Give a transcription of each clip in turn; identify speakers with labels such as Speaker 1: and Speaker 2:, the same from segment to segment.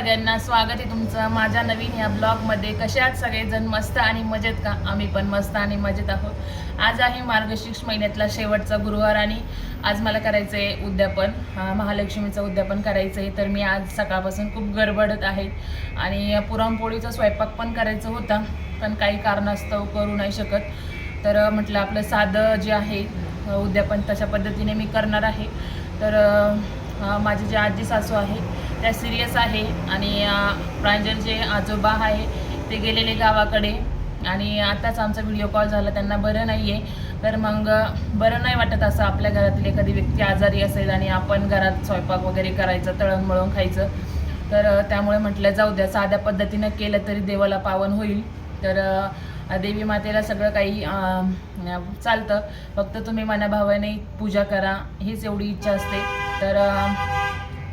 Speaker 1: सगळ्यांना स्वागत आहे तुमचं माझ्या नवीन या ब्लॉगमध्ये. कसे आहात सगळेजण मस्त आणि मजेत का? आम्ही पण मस्त आणि मजेत आहोत. आज आहे मार्गशीर्ष महिन्यातला शेवटचा गुरुवार आणि आज मला करायचं आहे उद्यापन महालक्ष्मीचं उद्यापन करायचं आहे तर मी आज सकाळपासून खूप गडबडत आहे आणि पुरणपोळीचा स्वयंपाक पण करायचं होता पण काही कारणास्तव करू नाही शकत. तर म्हटलं आपलं साधं जे आहे उद्यापन तशा पद्धतीने मी करणार आहे. तर माझी जी माझे जे आजी सासू आहे त्या सिरियस आहे आणि प्रांजलचे जे आजोबा आहे ते गेलेले गावाकडे. आणि आताच आमचा व्हिडिओ कॉल झाला त्यांना बरं नाही आहे तर मग बरं नाही वाटत असं आपल्या घरातील एखादी व्यक्ती आजारी असेल आणि आपण घरात स्वयंपाक वगैरे करायचं तळण मळून खायचं. तर त्यामुळे म्हटलं जाऊ द्या साध्या पद्धतीनं केलं तरी देवाला पावन होईल. तर देवी मातेला सगळं काही चालतं. फक्त तुम्ही मनाभावाने पूजा करा हीच एवढी इच्छा असते. तर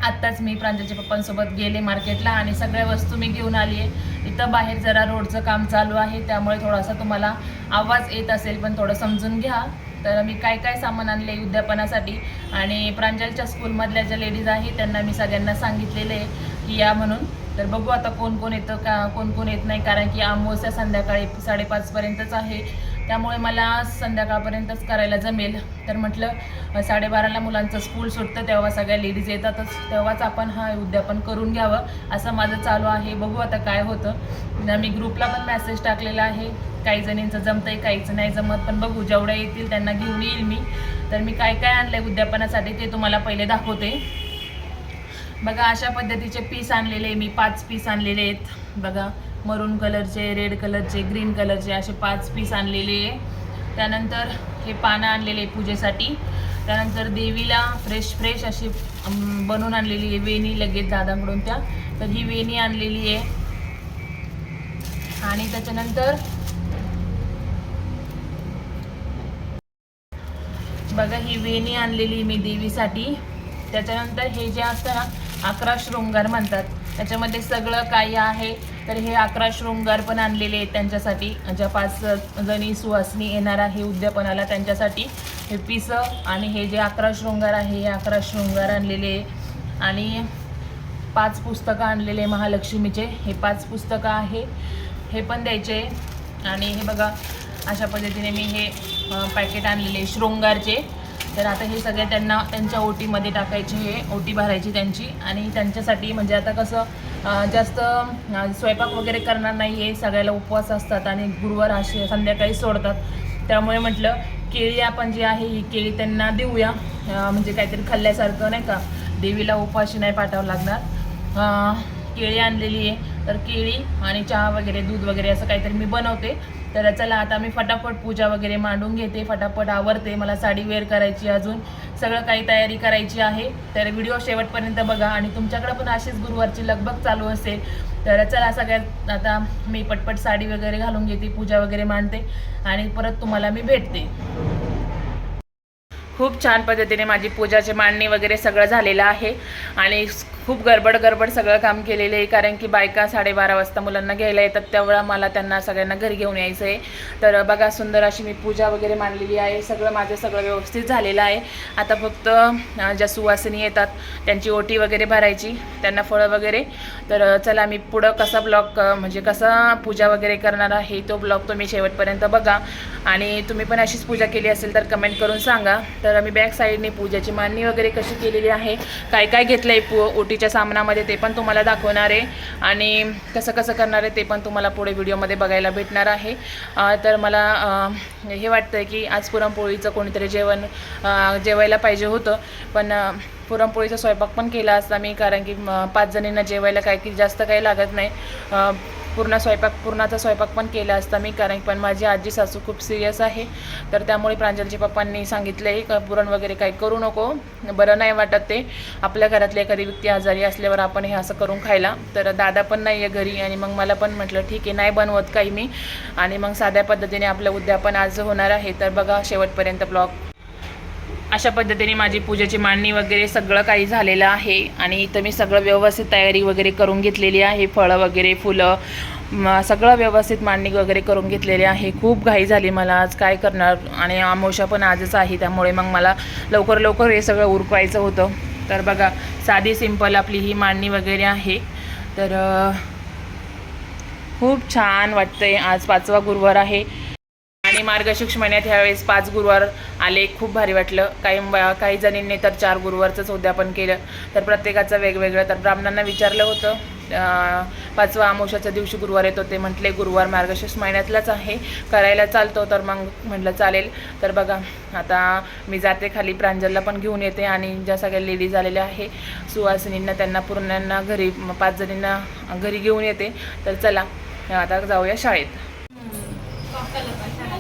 Speaker 1: आत्ताच मी प्रांजलच्या पप्पांसोबत गेले मार्केटला आणि सगळ्या वस्तू मी घेऊन आली आहे इथं बाहेर जरा रोडचं काम चालू आहे त्यामुळे थोडासा तुम्हाला आवाज येत असेल पण थोडं समजून घ्या. तर मी काय काय सामान आणले उद्यापनासाठी? आणि प्रांजलच्या स्कूलमधल्या ज्या लेडीज आहे त्यांना मी सगळ्यांना सांगितलेलं आहे की या म्हणून. तर बघू आता कोण कोण येतं का कोण कोण येत नाही कारण की अमावस्या संध्याकाळी साडेपाचपर्यंतच आहे. त्यामुळे मला संध्याकाळपर्यंतच करायला जमेल. तर म्हटलं साडेबाराला मुलांचं स्कूल सुटतं तेव्हा सगळ्या लेडीज येतातच. तेव्हाच आपण हा उद्यापन करून घ्यावं असं माझं चालू आहे. बघू आता काय होतं. मी ग्रुपला पण मेसेज टाकलेला आहे. काही जणींचं जमतंय काहीचं नाही जमत पण बघू जेवढ्या येतील त्यांना घेऊन येईल मी. तर मी काय काय आणलंय उद्यापनासाठी ते तुम्हाला पहिले दाखवते. बघा अशा पद्धतीचे पीस आणलेले मी पाच पीस आणलेले आहेत. बघा मरून कलरचे रेड कलरचे ग्रीन कलरचे असे पाच पीस आणलेले आहे. त्यानंतर हे पानं आणलेले आहे पूजेसाठी. त्यानंतर देवीला फ्रेश फ्रेश अशी बनवून आणलेली आहे वेणी लगेच दादांकडून त्या. तर ही वेणी आणलेली आहे. आणि त्याच्यानंतर बघा ही वेणी आणलेली मी देवीसाठी. त्याच्यानंतर हे जे असतं ना अकरा शृंगार म्हणतात. त्याच्यामध्ये सगळं काही आहे. तर हे अकरा शृंगार पण आणलेले आहेत त्यांच्यासाठी. ज्या पाच जणी सुवासनी येणार आहे उद्यापनाला त्यांच्यासाठी हे पिसं आणि हे जे अकरा शृंगार आहे हे अकरा शृंगार आणलेले आहे. आणि पाच पुस्तकं आणलेले महालक्ष्मीचे. हे पाच पुस्तकं आहे. हे पण द्यायचे आणि हे बघा अशा पद्धतीने मी हे पॅकेट आणलेले शृंगारचे. तर आता हे सगळे त्यांना त्यांच्या ओटीमध्ये टाकायची हे ओटी भरायची त्यांची. आणि त्यांच्यासाठी म्हणजे आता कसं जास्त स्वयंपाक वगैरे करणार नाही आहे सगळ्याला उपवास असतात आणि गुरुवार असे संध्याकाळी सोडतात. त्यामुळे म्हटलं केळी आपण जी आहे ही केळी त्यांना देऊया. म्हणजे काहीतरी खाल्ल्यासारखं नाही का? देवीला उपाशी नाही पाठावं लागणार. केळी आणलेली आहे. तर केळी आणि चहा वगैरे दूध वगैरे असं काहीतरी मी बनवते. तर चला आता मी फटाफट पूजा वगैरे मांडून घेते फटाफट आवरते मला साडी वेअर करायची अजून सगळं काही तयारी करायची आहे. तर व्हिडिओ शेवटपर्यंत बघा आणि तुमच्याकडे पण अशीच गुरुवारची लगबग चालू असेल तर चला सगळ्यात आता मी पटपट साडी वगैरे घालून घेते पूजा वगैरे मांडते आणि परत तुम्हाला मी भेटते. खूप छान पद्धतीने माझी पूजाची मांडणी वगैरे सगळं झालेलं आहे आणि खूप गडबड गडबड सगळं काम केलेलं आहे कारण की बायका साडेबारा वाजता मुलांना घ्यायला येतात त्यावेळा मला त्यांना सगळ्यांना घरी घेऊन यायचं आहे. तर बघा सुंदर अशी मी पूजा वगैरे मांडलेली आहे सगळं माझं सगळं व्यवस्थित झालेलं आहे. आता फक्त ज्या सुवासिनी येतात त्यांची ओटी वगैरे भरायची त्यांना फळं वगैरे. तर चला मी पुढं कसा ब्लॉग म्हणजे कसा पूजा वगैरे करणार आहे तो ब्लॉग तुम्ही शेवटपर्यंत बघा. आणि तुम्ही पण अशीच पूजा केली असेल तर कमेंट करून सांगा. तर मी बॅक साईडने पूजाची मांडणी वगैरे कशी केलेली आहे काय काय घेतलं आहे पू कुस्तीच्या सामनामध्ये ते पण तुम्हाला दाखवणार आहे. आणि कसं कसं करणार आहे ते पण तुम्हाला पुढे व्हिडिओमध्ये बघायला भेटणार आहे. तर मला हे वाटतं की आज पुरणपोळीचं कोणीतरी जेवण जेवायला पाहिजे होतं. पण पुरणपोळीचा स्वयंपाक पण केला असता मी कारण की पाच जणींना जेवायला काय की जास्त काही लागत नाही. पूर्ण स्वयंपाक पूर्णाचा स्वयंपाक पण केला असता मी कारण पण माझी आजी सासू खूप सिरियस आहे. तर त्यामुळे प्रांजलच्या पप्पांनी सांगितलं आहे का पुरण वगैरे काही करू नको. बरं नाही वाटत ते. आपल्या घरातले एखादी व्यक्ती आजारी असल्यावर आपण हे असं करून खायला. तर दादा पण नाही आहे घरी आणि मग मला पण म्हटलं ठीक आहे नाही बनवत काही मी. आणि मग साध्या पद्धतीने आपलं उद्यापन आज होणार आहे. तर बघा शेवटपर्यंत ब्लॉग. अशा पद्धतीने माझी पूजेची मांडणी वगैरे सगळं काही झालेलं आहे. आणि इथं मी सगळं व्यवस्थित तयारी वगैरे करून घेतलेली आहे. फळं वगैरे फुलं सगळं व्यवस्थित मांडणी वगैरे करून घेतलेली आहे. खूप घाई झाली मला आज. काय करणार? आणि आमोशा पण आजच आहे. त्यामुळे मग मला लवकर लवकर हे सगळं उरकवायचं होतं. तर बघा साधी सिंपल आपली ही मांडणी वगैरे आहे. तर खूप छान वाटतंय. आज पाचवा गुरुवार आहे. आणि मार्गशीर्ष महिन्यात ह्यावेळेस पाच गुरुवार आले खूप भारी वाटलं. काही काही जणींनी तर चार गुरुवारचंच उद्यापन केलं. तर प्रत्येकाचं वेगवेगळं. तर ब्राह्मणांना विचारलं होतं पाचवा आमोशाच्या दिवशी गुरुवार येतो ते म्हटले गुरुवार मार्गशीर्ष महिन्यातलाच आहे. करायला चालतो तर मग म्हटलं चालेल. तर बघा आता मी जाते खाली प्रांजलला पण घेऊन येते आणि ज्या सगळ्या लेडीज आलेल्या आहे सुवासिनींना त्यांना पूर्णांना घरी पाच जणींना घरी घेऊन येते. तर चला आता जाऊया शाळेत.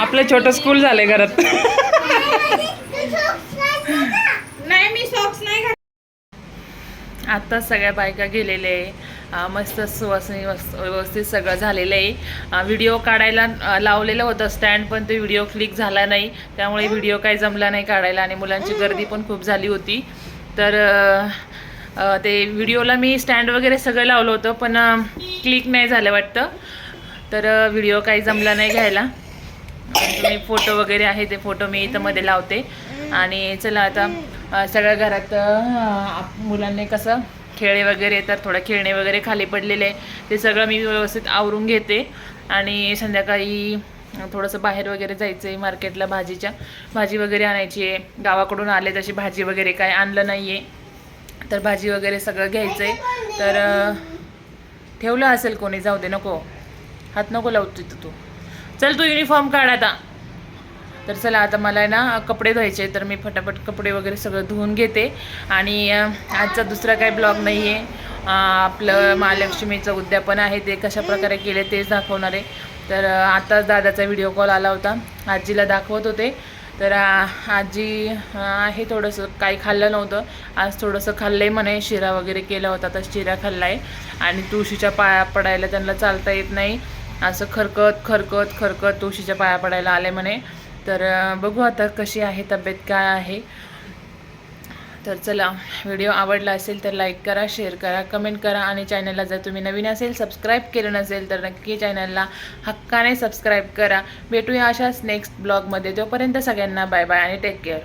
Speaker 1: आपलं छोटं स्कूल झालंय घरात.
Speaker 2: नाही मी सॉक्स नाही घातले.
Speaker 1: आता सगळ्या बायका गेलेल्या आहे. मस्त सुवासनी वस- व्यवस्थित सगळं झालेलं आहे. व्हिडिओ काढायला लावलेलं होतं स्टँड पण ते व्हिडिओ क्लिक झाला नाही. त्यामुळे व्हिडिओ काही जमला नाही काढायला आणि मुलांची गर्दी पण खूप झाली होती. तर ते व्हिडिओला मी स्टँड वगैरे सगळं लावलं होतं पण क्लिक नाही झालं वाटतं. तर व्हिडिओ काही जमला नाही घ्यायला. तुम्ही फोटो वगैरे आहे ते फोटो मी इथं मध्ये लावते. आणि चला आता सगळ्या घरात आप- मुलांनी कसं खेळे वगैरे तर थोडं खेळणे वगैरे खाली पडलेले आहे. ते सगळं मी व्यवस्थित आवरून घेते. आणि संध्याकाळी थोडंसं बाहेर वगैरे जायचं आहे मार्केटला भाजीच्या. भाजी वगैरे आणायची आहे. गावाकडून आले तशी भाजी वगैरे काय आणलं नाही आहे तर भाजी वगैरे सगळं घ्यायचं आहे तर ठेवलं असेल कोणी? जाऊ दे नको. हात नको लावतो तिथं तू. चल तू युनिफॉर्म काढ आता. तर चला आता मला आहे ना कपडे धुवायचे तर मी फटाफट कपडे वगैरे सगळं धुवून घेते. आणि आजचा दुसरा काही ब्लॉग नाही आहे आपलं महालक्ष्मीचं उद्यापन आहे ते कशा प्रकारे केले तेच दाखवणार आहे. तर आताच दादाचा व्हिडिओ कॉल आला होता. आजीला दाखवत होते. तर आजी आहे थोडंसं काही खाल्लं नव्हतं. आज थोडंसं खाल्लं आहे म्हणे शिरा वगैरे केला होता तर शिरा खाल्ला आहे आणि तुळशीच्या पाया पडायला त्यांना चालता येत नाही. असं खरकत खरकत खरकत तुळशीच्या पाया पडायला आले म्हणे. तर बघू आता कशी आहे तब्येत काय आहे. तर चला व्हिडिओ आवडला असेल तर लाईक करा शेअर करा कमेंट करा आणि चॅनलला जर तुम्ही नवीन असेल सबस्क्राईब केलं नसेल तर नक्की चॅनलला हक्काने सबस्क्राईब करा. भेटूया अशाच नेक्स्ट ब्लॉगमध्ये तोपर्यंत सगळ्यांना बाय बाय आणि टेक केअर